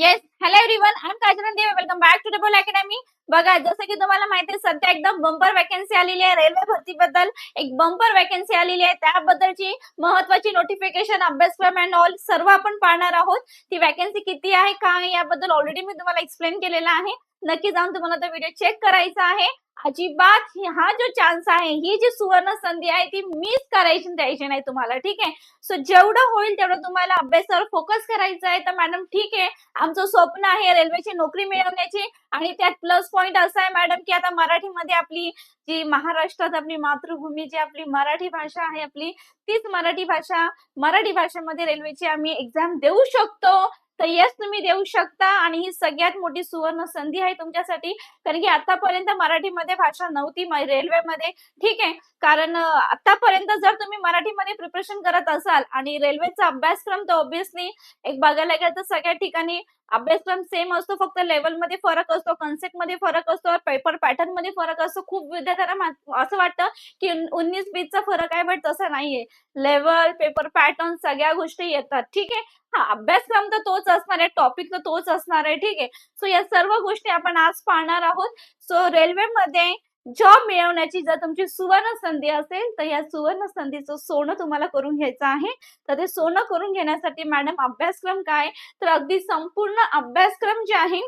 Yes, hello everyone. I'm Kajal Dev. Welcome back to Double Academy. बघा जसं की तुम्हाला माहिती आहे सध्या एकदम बंपर वॅकन्सी आलेली आहे रेल्वे भरतीबद्दल एक बंपर वॅकन्सी आलेली आहे. त्याबद्दलची महत्वाची नोटिफिकेशन अभ्यासक्रम अँड ऑल सर्व आपण पाहणार आहोत. ती वॅकन्सी किती आहे काय आहे याबद्दल ऑलरेडी मी तुम्हाला एक्सप्लेन केलेला आहे. नक्की जाऊन तुम्हाला तो व्हिडिओ चेक करायचा आहे. अजिबात हा जो चान्स आहे ही जी सुवर्ण संधी आहे ती मिस करायची द्यायची नाही तुम्हाला ठीक आहे? सो जेवढं होईल तेवढं तुम्हाला अभ्यासावर फोकस करायचं आहे. तर मॅडम ठीक आहे. आमचं स्वप्न आहे रेल्वेची नोकरी मिळवण्याची. आणि त्यात प्लस पॉइंट असा आहे मॅडम की आता मराठीमध्ये आपली जी महाराष्ट्रात आपली मातृभूमी जी आपली मराठी भाषा आहे आपली तीच मराठी भाषा मराठी भाषेमध्ये रेल्वेची आम्ही एक्झाम देऊ शकतो. तर येस तुम्ही देऊ शकता आणि ही सगळ्यात मोठी सुवर्ण संधी आहे तुमच्यासाठी. कारण की आतापर्यंत मराठीमध्ये भाषा नव्हती रेल्वेमध्ये ठीक आहे. कारण आतापर्यंत जर तुम्ही मराठीमध्ये प्रिपरेशन करत असाल आणि रेल्वेचा अभ्यासक्रम तर ऑब्विसली एक बघायला गेलं तर सगळ्या ठिकाणी अभ्यासक्रम सेम असतो फक्त लेवलमध्ये फरक असतो कन्सेप्टमध्ये फरक असतो पेपर पॅटर्नमध्ये फरक असतो. खूप विद्यार्थ्यांना असं वाटतं की उन्नीस बीसचा फरक आहे बट तसं नाहीये. लेवल पेपर पॅटर्न सगळ्या गोष्टी येतात ठीक आहे? हा अभ्यासक्रम तर तोच असणार आहे टॉपिक तर तोच असणार आहे ठीक आहे? सो या सर्व गोष्टी आपण आज पाहणार आहोत. सो रेल्वेमध्ये जॉब मिळवण्याची जर तुमची सुवर्ण संधी असेल तर या सुवर्ण संधीचं सोनं तुम्हाला करून घ्यायचं आहे. तर ते सोनं करून घेण्यासाठी मॅडम अभ्यासक्रम काय? तर अगदी संपूर्ण अभ्यासक्रम जे आहे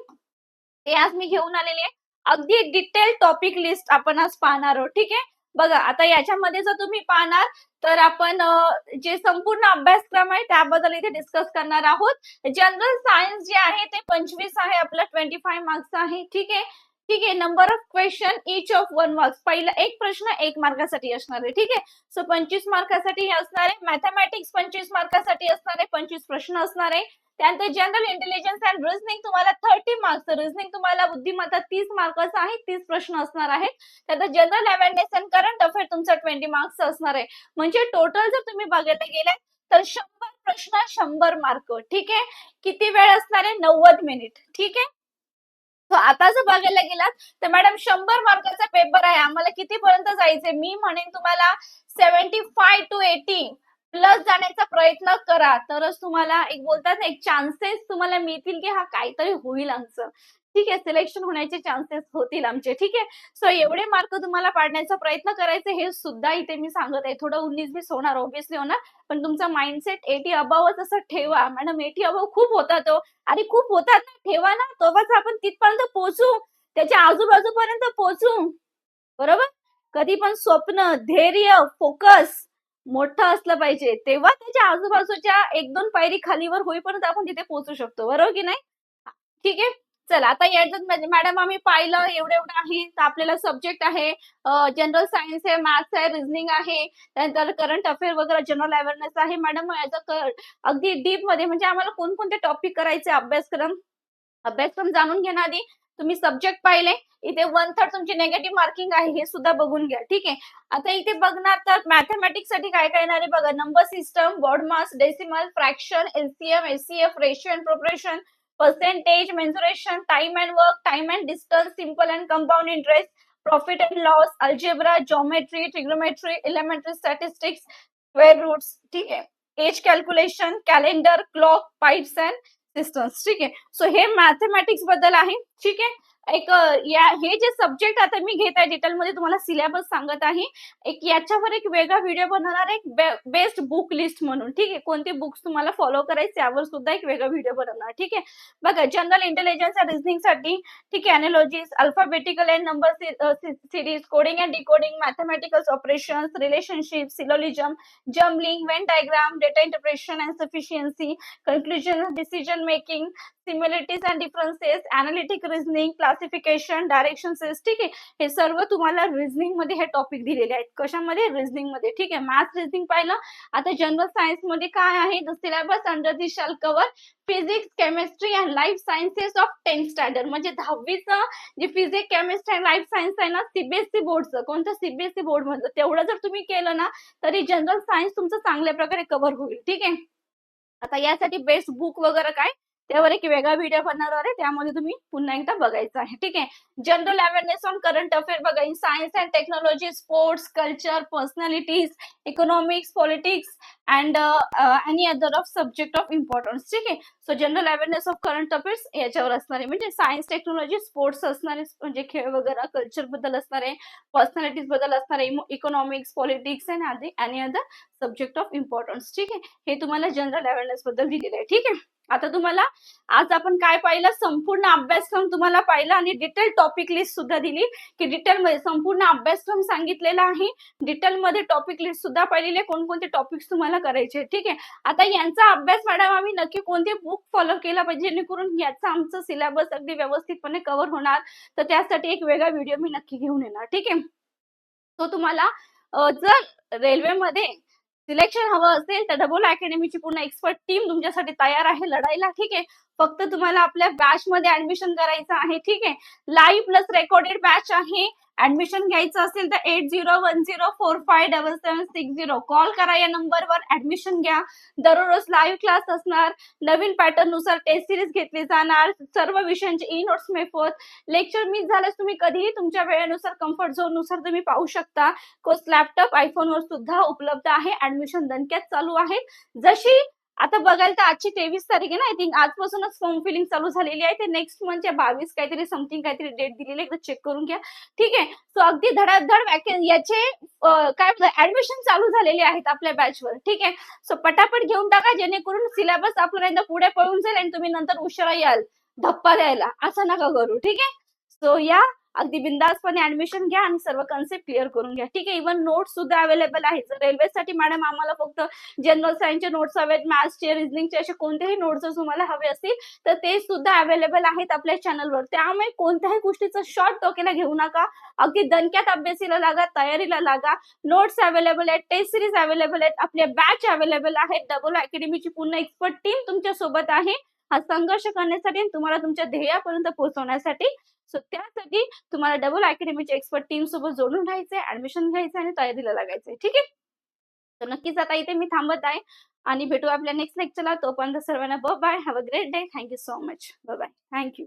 ते आज मी घेऊन आलेले आहे. अगदी डिटेल टॉपिक लिस्ट आपण आज पाहणार आहोत ठीक आहे? बघा आता याच्यामध्ये जर तुम्ही पाहणार तर आपण जे संपूर्ण अभ्यासक्रम आहे त्याबद्दल इथे डिस्कस करणार आहोत. जनरल सायन्स जे आहे ते पंचवीस आहे आपलं ट्वेंटी फाईव्ह मार्क्स आहे ठीक आहे? ठीक आहे. Number of question each of one marks पहिला एक प्रश्न एक मार्कासाठी असणार आहे. ठीक आहे? सो पंचवीस मार्कासाठी हे असणार आहे. मॅथमॅटिक्स पंचवीस मार्कासाठी असणार आहे. पंचवीस प्रश्न असणार आहे. त्यानंतर जनरल इंटेलिजन्स अँड रिझनिंग तुम्हाला थर्टी मार्क्स रिझनिंग तुम्हाला बुद्धिमत्ता तीस मार्क्स आहे. तीस प्रश्न असणार आहेत. त्यानंतर general awareness and current affair तुमचा ट्वेंटी मार्क्स असणार आहे. म्हणजे टोटल जर तुम्ही बघायला गेले तर शंभर प्रश्न शंभर मार्क ठीक आहे? किती वेळ असणार आहे? नव्वद मिनिट ठीक आहे? आता जर बघायला गेलात तर मॅडम शंभर मार्काचा पेपर आहे. आम्हाला कितीपर्यंत जायचंय? मी म्हणेन तुम्हाला seventy five to eighty plus जाण्याचा प्रयत्न करा. तरच तुम्हाला एक बोलतात ना एक चान्सेस तुम्हाला मिळतील की हा काहीतरी होईल आमचं. ठीक आहे सिलेक्शन होण्याचे चान्सेस होतील आमचे. ठीक आहे? सो एवढे मार्क तुम्हाला पाडण्याचा प्रयत्न करायचे हे सुद्धा इथे मी सांगत आहे. थोडं उन्नीस बीस होणार ऑब्विसली होणार. पण तुमचा माइंडसेट एटी अबावच असं ठेवा. मॅडम एटी अबाव खूप होता तो. आणि खूप होतात ना ठेवा ना. तेव्हाच आपण तिथपर्यंत पोहोचू. त्याच्या आजूबाजूपर्यंत पोहोचू. बरोबर? कधी पण स्वप्न धैर्य फोकस मोठं असलं पाहिजे. तेव्हा त्याच्या आजूबाजूच्या एक दोन पायरी खालीवर होईपर्यंत आपण तिथे पोहोचू शकतो. बरोबर की नाही? ठीक आहे? चला आता याच्यात म्हणजे मॅडम आम्ही पाहिलं एवढं एवढं आहे. तर आपल्याला सब्जेक्ट आहे. जनरल सायन्स आहे मॅथ्स आहे रिझनिंग आहे. त्यानंतर करंट अफेअर वगैरे जनरल अवेअरनेस आहे. मॅडम याचा अगदी डीपमध्ये म्हणजे आम्हाला कोणकोणते टॉपिक करायचे अभ्यासक्रम? अभ्यासक्रम जाणून घेण्याआधी तुम्ही सब्जेक्ट पाहिले इथे वन थर्ड तुमची निगेटिव्ह मार्किंग आहे हे सुद्धा बघून घ्या ठीक आहे? आता इथे बघणार तर मॅथमॅटिक्ससाठी काय काय येणार आहे बघा number system word mass decimal fraction LCM HCF ratio and proportion percentage mensuration time and work time and distance simple and compound interest profit and loss algebra geometry trigonometry elementary statistics square roots ठीक आहे? Age calculation calendar clock pipes and systems ठीक आहे. So हे मॅथमॅटिक्सबद्दल आहे. ठीक आहे? एक या हे जे सब्जेक्ट आता मी घेत आहे डिटेलमध्ये तुम्हाला सिलेबस सांगत आहे. एक याच्यावर एक वेगळा व्हिडिओ बनवणार एक बेस्ट बुक लिस्ट म्हणून. ठीक आहे? कोणते बुक्स तुम्हाला फॉलो करायचे यावर सुद्धा एक वेगळा व्हिडिओ बनवणार. ठीक आहे? बघा जनरल इंटेलिजन्स रिझनिंगसाठी ठीक आहे analogies alphabetical and number series coding and decoding mathematicals operations relationship syllogism jumbling Venn diagram data interpretation and sufficiency conclusion decision making similarities and differences analytic reasoning classification directions ठीक आहे हे सर्व तुम्हाला रिझनिंगमध्ये हे topic दिलेले आहेत. कशामध्ये? रिझनिंगमध्ये. ठीक आहे मॅथ्स रिझनिंग पाहिलं. आता जनरल सायन्समध्ये काय आहे? The syllabus under the shall cover physics chemistry and life sciences of tenth standard म्हणजे दहावीचं जे physics chemistry and life science आहे ना सीबीएसई बोर्डचं कोणतं सीबीएसई बोर्ड मधलं तेवढं जर तुम्ही केलं ना तरी जनरल सायन्स तुमचं चांगल्या प्रकारे कव्हर होईल. ठीक आहे? आता यासाठी बेस्ट बुक वगैरे काय? त्यावर एक वेगळा व्हिडिओ बनवणार आहे. त्यामध्ये तुम्ही पुन्हा एकदा बघायचं आहे. ठीक आहे? General awareness on current affair बघा. In science and technology sports culture personalities economics politics and any other of subject of importance ठीक आहे? So general awareness of current affairs याच्यावर असणार आहे. म्हणजे सायन्स टेक्नॉलॉजी स्पोर्ट्स असणारे म्हणजे खेळ वगैरे कल्चरबद्दल असणार आहे. पर्सनॅलिटीजबद्दल असणार आहे. इकॉनॉमिक्स पॉलिटिक्स अँड आदी any other subject of importance ठीक आहे? हे तुम्हाला जनरल अवेअरनेस बद्दल दिलेलं आहे. ठीक आहे? आता तुम्हाला आज आपण काय पाहिलं? संपूर्ण अभ्यासक्रम तुम्हाला पाहिला आणि डिटेल टॉपिक लिस्ट सुद्धा दिली. की डिटेल मध्ये संपूर्ण अभ्यासक्रम सांगितलेला आहे. डिटेल मध्ये टॉपिक लिस्ट सुद्धा पाहिलेली आहे. कोणकोणते टॉपिक्स तुम्हाला करायचे ठीक आहे? आता यांचा अभ्यास मॅडम आम्ही नक्की कोणते बुक फॉलो केला पाहिजे? जेणेकरून याचा आमचं सिलेबस अगदी व्यवस्थितपणे कव्हर होणार. तर त्यासाठी एक वेगळा व्हिडिओ मी नक्की घेऊन येणार. ठीक आहे? तो तुम्हाला जर रेल्वेमध्ये सिलेक्शन हवं असेल तर डबल अकॅडमीची पूर्ण एक्सपर्ट टीम तुमच्यासाठी तयार आहे लढायला ठीक आहे? फक्त तुम्हाला आपल्या बॅच मध्ये ऍडमिशन करायचं आहे ठीक आहे? लाईव्ह प्लस रेकॉर्डेड बॅच आहे. ऍडमिशन घ्यायचं असेल तर eight zero one zero four five double seven six zero call करा या नंबरवर ऍडमिशन घ्या. दररोज लाईव्ह क्लास असणार. नवीन पॅटर्ननुसार टेस्ट सिरीज घेतली जाणार. सर्व विषयांचे ई नोट्स मेफत लेक्चर मिस झाल्यास तुम्ही कधीही तुमच्या वेळेनुसार कम्फर्ट झोननुसार तुम्ही पाहू शकता. कोर्स लॅपटॉप आयफोनवर सुद्धा उपलब्ध आहे. ऍडमिशन दणक्यात चालू आहे. जशी आता बघायला तर आजची तेवीस तारीख आहे ना आय थिंक आजपासूनच फॉर्म फिलिंग चालू झालेली आहे. ते नेक्स्ट मंथच्या बावीस काहीतरी समथिंग काहीतरी डेट दिलेली आहे. एकदा चेक करून घ्या. ठीक आहे. सो अगदी धडाधड याचे काय ऍडमिशन चालू झालेले आहेत आपल्या बॅचवर ठीक आहे. सो पटापट घेऊन टाका जेणेकरून सिलेबस आपल्याला एकदा पुढे पळून जाईल आणि तुम्ही नंतर उशिरा याल. धप्पा द्यायला. असं नका करू. ठीक आहे. सो या. अगदी बिंदासपणे ऍडमिशन घ्या आणि सर्व कन्सेप्ट क्लिअर करून घ्या. ठीक आहे इव्हन नोट्स सुद्धा अवेलेबल आहेत. रेल्वेसाठी मॅडम आम्हाला फक्त जनरल सायन्सचे नोट्स हवेत मॅथ्सचे रिझनिंगचे असे कोणतेही नोट्स तुम्हाला हवे असतील तर ते सुद्धा अवेलेबल आहेत आपल्या चॅनलवर त्यामुळे कोणत्याही गोष्टीचं शॉर्ट डोक्याला घेऊ नका. अगदी दणक्यात अभ्यासीला लागा तयारीला लागा. नोट्स अवेलेबल आहेत टेस्ट सिरीज अवेलेबल आहेत आपल्या बॅच अवेलेबल आहेत. डबल अकॅडमीची पूर्ण एक्सपर्ट टीम तुमच्यासोबत आहे. हा संघर्ष करण्यासाठी आणि तुम्हाला तुमच्या ध्येयापर्यंत पोहोचवण्यासाठी सो त्यासाठी तुम्हाला डबल अकॅडमीचे एक्सपर्ट टीम सोबत जोडून राहायचंय ऍडमिशन घ्यायचं आणि तयारीला लागायचंय. ठीक आहे? तर नक्कीच आता इथे मी थांबत आहे आणि भेटू आपल्या नेक्स्ट लेक्चरला तोपर्यंत सर्वांना ब bye have a great day thank you so much ब बाय थँक्यू